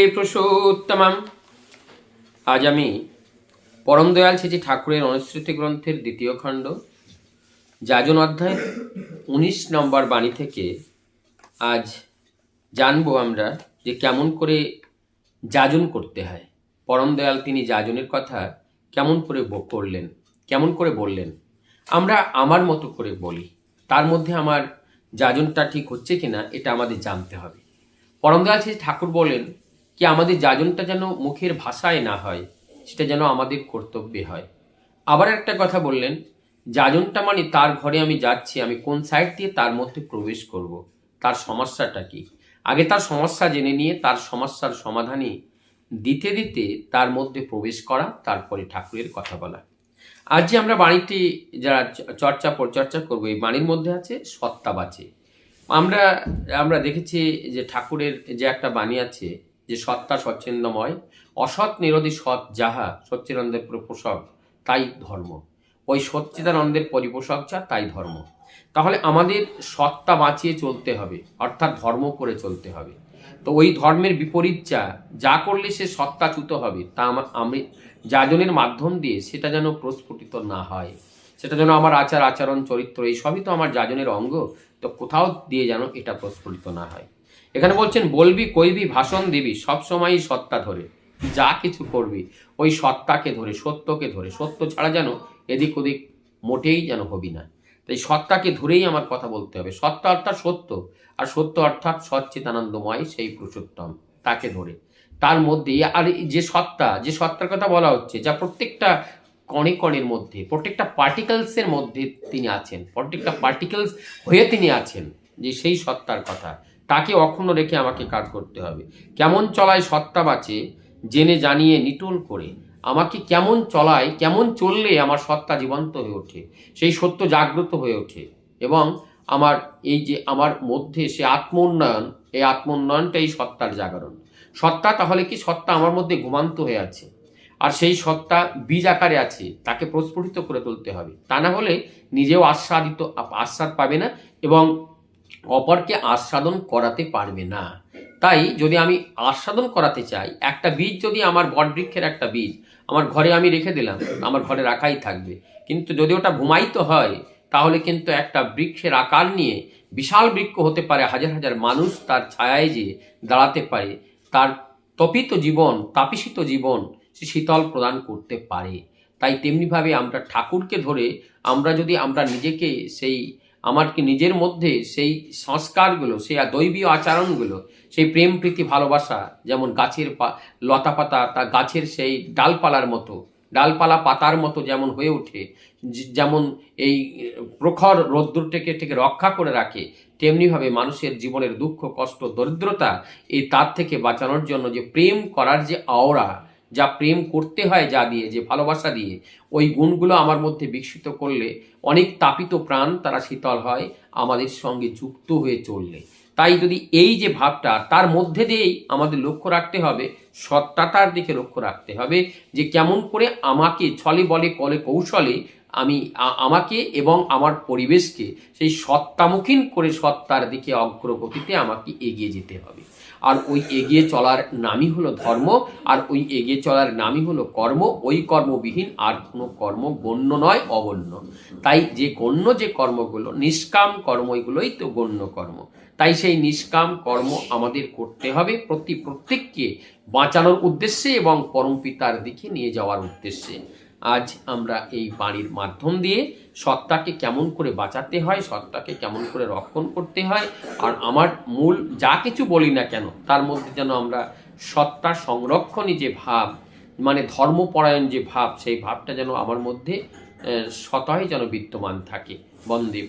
এই প্রসূত্তমাম আজ আমি পরম দয়াল শ্রী ঠাকুরের অনুসৃতি গ্রন্থের দ্বিতীয় খণ্ড, যাজন অধ্যায় উনিশ নম্বর বাণী থেকে আজ জানব আমরা যে কেমন করে যাজন করতে হয়। পরম দয়াল তিনি যাজনের কথা কেমন করে করলেন, কেমন করে বললেন, আমরা আমার মতো করে বলি। তার মধ্যে আমার যাজনটা ঠিক হচ্ছে কিনা, এটা আমাদের জানতে হবে। পরমদয়াল শ্রী ঠাকুর বলেন কি আমাদের যাজনটা যেন মুখের ভাষায় না হয়, সেটা যেন আমাদের কর্তব্যে হয়। আবার একটা কথা বললেন, যাজনটা মানে তার ঘরে আমি যাচ্ছি, আমি কোন সাইড দিয়ে তার মধ্যে প্রবেশ করব। তার সমস্যাটা কি? আগে তার সমস্যা জেনে নিয়ে, তার সমস্যার সমাধানই দিতে দিতে তার মধ্যে প্রবেশ করা, তারপরে ঠাকুরের কথা বলা। আজ যে আমরা বাণীটি যারা চর্চা পরিচর্চা করব, এই বাণীর মধ্যে আছে সত্তা বাঁচে। আমরা আমরা দেখেছি যে ঠাকুরের যে একটা বাণী আছে যে সত্তা স্বচ্ছন্দময় অসৎ নিরোধী সৎ যাহা সচ্চিদানন্দের প্রপোষক, তাই ধর্ম। ওই সচ্চিদানন্দের পরিপোষক যা, তাই ধর্ম। তাহলে আমাদের সত্তা বাঁচিয়ে চলতে হবে, অর্থাৎ ধর্ম করে চলতে হবে। তো ওই ধর্মের বিপরীত যা যা করলে সে সত্তাচ্যুত হবে, তা আমা- আমি যাজনের মাধ্যম দিয়ে সেটা যেন প্রস্ফুটিত না হয়। সেটা যেন আমার আচার, আচরণ, চরিত্র এই সবই তো আমার যাজনের অঙ্গ, তো কোথাও দিয়ে যেন এটা প্রস্ফুটিত না হয়। এখানে বলছেন, বলবি, কইবি, ভাষণ দিবি সবসময়ই সত্তা ধরে। যা কিছু করবি, ওই সত্তাকে ধরে, সত্যকে ধরে। সত্য ছাড়া যেন এদিক ওদিক মোটেই যেন হবি না। তাই সত্তাকে ধরেই আমার কথা বলতে হবে। সত্তা অর্থাৎ সত্য, আর সত্য অর্থাৎ সচ্চিতানন্দময় সেই পুরুষোত্তম, তাকে ধরে। তার মধ্যে, আর যে সত্তা, যে সত্তার কথা বলা হচ্ছে, যা প্রত্যেকটা কণে কণের মধ্যে, প্রত্যেকটা পার্টিকেলসের মধ্যে তিনি আছেন। প্রত্যেকটা পার্টিকেলস হয়ে তিনি আছেন, যে সেই সত্তার কথা। তাকে অক্ষুণ্ণ রেখে আমাকে কাজ করতে হবে। কেমন চলায় সত্তা বাঁচে, জেনে জানিয়ে নিটোল করে। আমাকে কেমন চলায়, কেমন চললে আমার সত্তা জীবন্ত হয়ে ওঠে, সেই সত্য জাগ্রত হয়ে ওঠে এবং আমার এই যে আমার মধ্যে সে আত্ম উন্নয়ন এই আত্ম উন্নয়নটাই সত্তার জাগরণ। সত্তা তাহলে কি? সত্তা আমার মধ্যে ঘুমান্ত হয়ে আছে। আর সেই সত্তা বীজ আকারে আছে, তাকে প্রস্ফুটিত করে তুলতে হবে। তা না হলে নিজেও আস্বাদিত আস্বাদ পাবে না এবং অপরকে আস্বাদন করাতে পারবে না। তাই যদি আমি আস্বাদন করাতে চাই, একটা বীজ যদি আমার বটবৃক্ষের একটা বীজ, আমার ঘরে আমি রেখে দিলাম, আমার ঘরে রাখাই থাকবে। কিন্তু যদি ওটা ঘুমাইতে হয়, তাহলে কিন্তু একটা বৃক্ষের আকার নিয়ে বিশাল বৃক্ষ হতে পারে, হাজার হাজার মানুষ তার ছায়ায় যে দাঁড়াতে পারে, তার তপিত জীবন, তাপিসিত জীবন সে শীতল প্রদান করতে পারে। তাই তেমনিভাবে আমরা ঠাকুরকে ধরে আমরা যদি আমরা নিজেকে সেই আমার কি নিজের মধ্যে সেই সংস্কারগুলো, সেই দৈবীয় আচরণগুলো, সেই প্রেম, প্রীতি, ভালোবাসা, যেমন গাছের লতা পাতা, তা গাছের সেই ডালপালার মতো, ডালপালা পাতার মতো যেমন হয়ে ওঠে যেমন এই প্রখর রৌদ্রটাকে থেকে রক্ষা করে রাখে, তেমনিভাবে মানুষের জীবনের দুঃখ, কষ্ট, দরিদ্রতা, এই তার থেকে বাঁচানোর জন্য যে প্রেম করার যে আওড়া যা প্রেম করতে হয় যা দিয়ে, যে ভালোবাসা দিয়ে, ওই গুণগুলো আমার মধ্যে বিকশিত করলে অনেক তাপিত প্রাণ তারা শীতল হয়, আমাদের সঙ্গে যুক্ত হয়ে চললে। তাই যদি এই যে ভাবটা, তার মধ্যে দিয়েই আমাদের লক্ষ্য রাখতে হবে সত্তাটার দিকে লক্ষ্য রাখতে হবে, যে কেমন করে আমাকে ছলে বলে, কলে কৌশলে আমি আমাকে এবং আমার পরিবেশকে সেই সত্তামুখীন করে সত্তার দিকে অগ্রগতিতে আমাকে এগিয়ে যেতে হবে। আর ওই এগিয়ে চলার নামই হলো ধর্ম, আর ওই এগিয়ে চলার নামই হলো কর্ম। ওই কর্মবিহীন আর কোনো কর্ম গণ্য নয়, অগণ্য। তাই যে গণ্য যে কর্মগুলো, নিষ্কাম কর্ম এগুলোই তো গণ্য কর্ম। তাই সেই নিষ্কাম কর্ম আমাদের করতে হবে প্রতি প্রত্যেককে বাঁচানোর উদ্দেশ্যে এবং পরমপিতার দিকে নিয়ে যাওয়ার উদ্দেশ্যে। আজ আমরা এই বাণীর মাধ্যম দিয়ে সত্তাকে কেমন করে বাঁচাতে হয়, সত্তাকে কেমন করে রক্ষণ করতে হয় আর আমার মূল যা কিছু বলি না কেন, তার মধ্যে যেন আমরা সত্তা সংরক্ষণই যে ভাব মানে ধর্মপরায়ণ যে ভাব, সেই ভাবটা যেন আমার মধ্যে স্বতঃই যেন বিদ্যমান থাকে। বন্দে